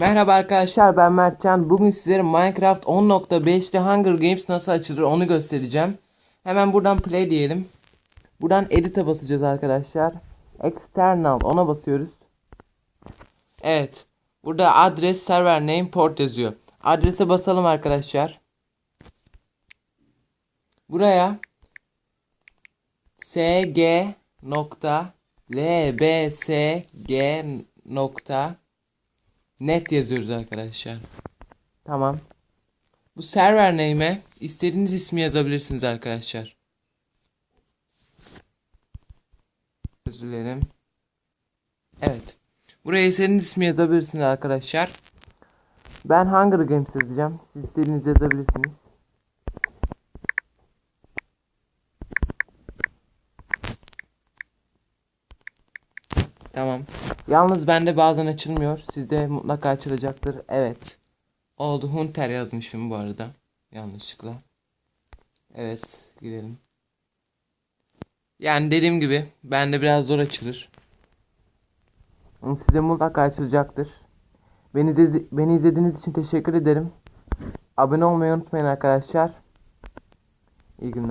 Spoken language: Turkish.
Merhaba arkadaşlar ben Mertcan. Bugün sizlere Minecraft 10.5'te Hunger Games nasıl açılır onu göstereceğim. Hemen buradan play diyelim. Buradan edit'e basacağız arkadaşlar. External ona basıyoruz. Evet. Burada adres, server name, port yazıyor. Adrese basalım arkadaşlar. Buraya sg nokta lbsg nokta net yazıyoruz arkadaşlar. Tamam. Bu server name'e istediğiniz ismi yazabilirsiniz arkadaşlar. Özür dilerim. Evet. Buraya istediğiniz ismi yazabilirsiniz arkadaşlar. Ben Hunger Games yazacağım. Siz istediğiniz yazabilirsiniz. Tamam. Yalnız bende bazen açılmıyor. Sizde mutlaka açılacaktır. Evet. Oldu. Hunter yazmışım bu arada. Yanlışlıkla. Evet. Girelim. Yani dediğim gibi bende biraz zor açılır. Ama Size mutlaka açılacaktır. Beni, izledi- beni izlediğiniz için teşekkür ederim. Abone olmayı unutmayın arkadaşlar. İyi günler.